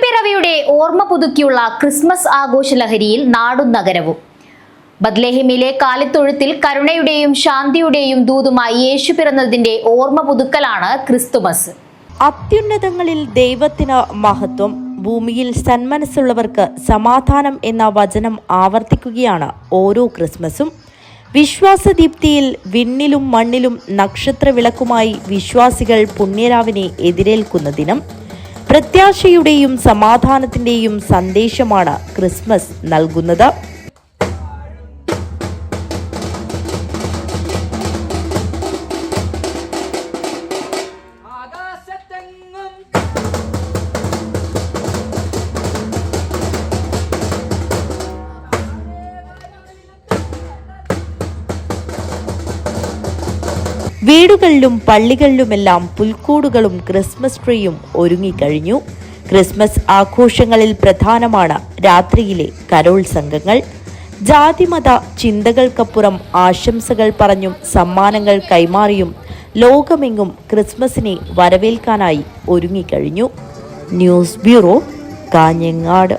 തിരുപ്പിറവിയുടെ ഓർമ്മ പുതുക്കിയുള്ള ക്രിസ്മസ് ആഘോഷ ലഹരിയിൽ നാടും നഗരവും. ബദ്ലേഹിമിലെ കാലിത്തൊഴുത്തിൽ കരുണയുടെയും ശാന്തിയുടെയും ദൂതുമായി യേശു പിറന്നതിന്റെ ഓർമ്മ പുതുക്കലാണ് ക്രിസ്തുമസ്. അത്യുന്നതങ്ങളിൽ ദൈവത്തിന് മഹത്വം ഭൂമിയിൽ സന്മനസ്സുള്ളവർക്ക് സമാധാനം എന്ന വചനം ആവർത്തിക്കുകയാണ് ഓരോ ക്രിസ്മസും. വിശ്വാസദീപ്തിയിൽ വിണ്ണിലും മണ്ണിലും നക്ഷത്രവിളക്കുമായി വിശ്വാസികൾ പുണ്യരാവിനെ എതിരേൽക്കുന്ന ദിനം. പ്രത്യാശയുടെയും സമാധാനത്തിന്റെയും സന്ദേശമാണ് ക്രിസ്മസ് നൽകുന്നത്. വീടുകളിലും പള്ളികളിലുമെല്ലാം പുൽക്കൂടുകളും ക്രിസ്മസ് ട്രീയും ഒരുങ്ങിക്കഴിഞ്ഞു. ക്രിസ്മസ് ആഘോഷങ്ങളിൽ പ്രധാനമാണ് രാത്രിയിലെ കരോൾ സംഘങ്ങൾ. ജാതിമത ചിന്തകൾക്കപ്പുറം ആശംസകൾ പറഞ്ഞും സമ്മാനങ്ങൾ കൈമാറിയും ലോകമെങ്ങും ക്രിസ്മസിനെ വരവേൽക്കാനായി ഒരുങ്ങിക്കഴിഞ്ഞു. News bureau Kanhangad.